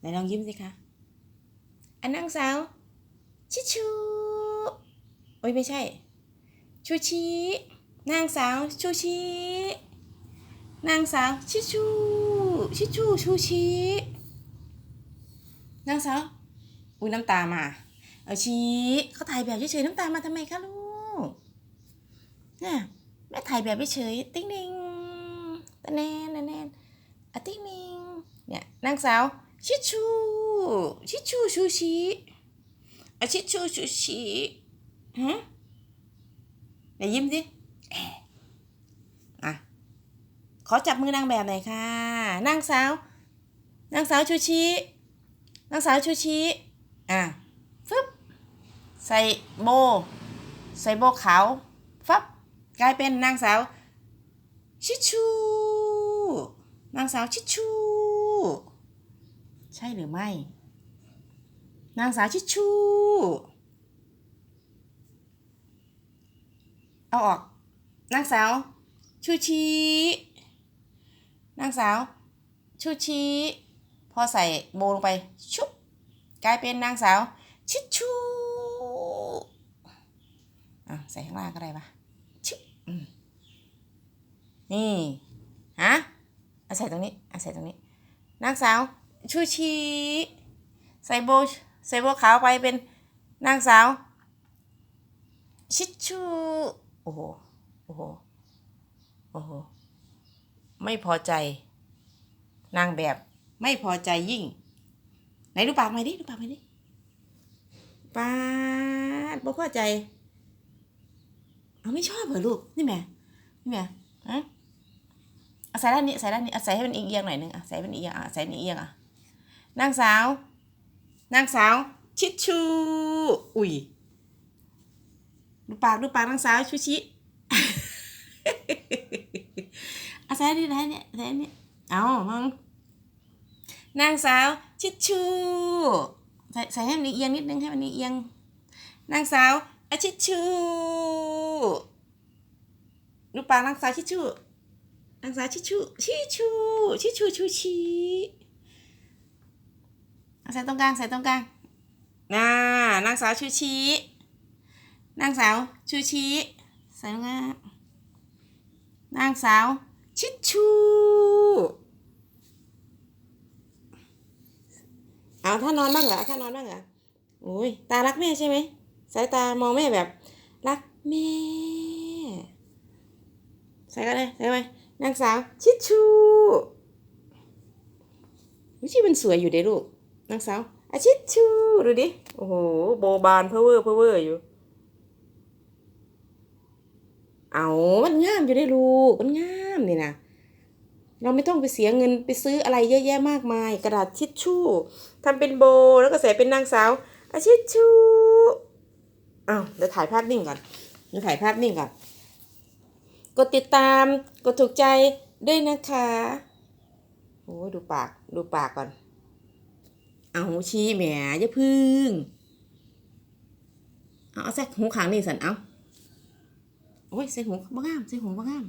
ไหนลองยิ้มสิคะอันนางสาวชิชูโอ้ยไม่ใช่ ชูชีนางสาวชูชีนางสาวชิชูชิชูชูชีนางสาวอุ้ยน้ำตามา เอาชีเขาถ่ายแบบเฉยๆน้ำตามาทำไมคะลูกเนี่ยแม่ถ่ายแบบเฉยๆติ๊งนิงตะแนนตะแนนอะติ๊งนิงเนี่ยนางสาว ชิชู ชิชูชูชีอะชิชูชูชีฮะไหนยิ้มสิอะอะขอจับมือนางแบบหน่อยค่ะนางสาวนางสาวชูชีนางสาวชูชีอะฟึบใส่โบ ใส่โบขาวฟับกลายเป็นนางสาวชิชู นางสาวชิชู ใช่หรือไม่ นางสาวชิชู เอาออก นางสาว ชูชี นางสาว ชูชี พอใส่โบลงไป ชุบ กลายเป็นนางสาว ชิชูอะใส่ข้างล่างก็ได้ปะชิบนี่ ฮะเอาใส่ตรงนี้เอาใส่ตรงนี้ นางสาว ชูชีใส่โบใส่โบขาวไปเป็นนางสาว ชิชชูโอ้โหโอ้โหโอ้โหไม่พอใจ นางแบบไม่พอใจยิ่ง ไหนดูปากมาดิดูปากมาดิปาดบ่พอใจเอาไม่ชอบเหรอลูกนี่แม่นี่แม่ฮะใส่ด้านนี้ใส่ด้านนี้ใส่ให้มันเอียงๆหน่อยนึงอะใส่ให้มันเอียงอะใส่เอียงอะ นางสาว นางสาว ชิชู อุ้ยดูปากดูปากนางสาวชูชิอาใส่ให้ได้เนี่ยใส่ให้เนี่ยเอามึงนางสาว ชิชูใส่ใส่ให้มันเอียงนิดนึงให้มันเอียง นางสาวอาชิชูดูปากนางสาวชิชูนางสาวชิชูชิชูชิชูชูชี ใส่ตรงกลางใส่ตรงกลางน่านางสาวชูชีนางสาวชูชีใส่ตรงกลางนางสาวชิดชู เอาถ้านอนบ้างเหรอถ้านอนบ้างเหรอโอ้ยตารักแม่ใช่ไหมสายตามองแม่แบบ รักแม่ ใส่ก็ได้ใส่ไปนางสาวชิดชูวิชีมันสวยอยู่เด้ลูก นางสาวอาชิดชูดูดิ โอ้โห โบบานเพอเวอร์เพอเวอร์อยู่ เอามันงามอยู่ได้ลูก มันงามนี่นะเราไม่ต้องไปเสียเงินไปซื้ออะไรเยอะแยะมากมาย กระดาษทิชชู่ทำเป็นโบแล้วก็ใส่เป็นนางสาวอาชิชชูอ้าวเดี๋ยวถ่ายภาพนิ่งก่อนเดี๋ยวถ่ายภาพนิ่งก่อน กดติดตาม กดถูกใจด้วยนะคะโอ้ดูปาก ดูปากก่อน เอาชี้แหมอย่าพึ่ง เอาเอาใส่หูขางนี่สันเอาโอ้ยใส่หูบ้างามใส่หูบ้างาม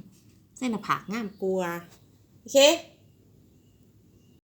ใส่หน้าผากงามกลัว โอเค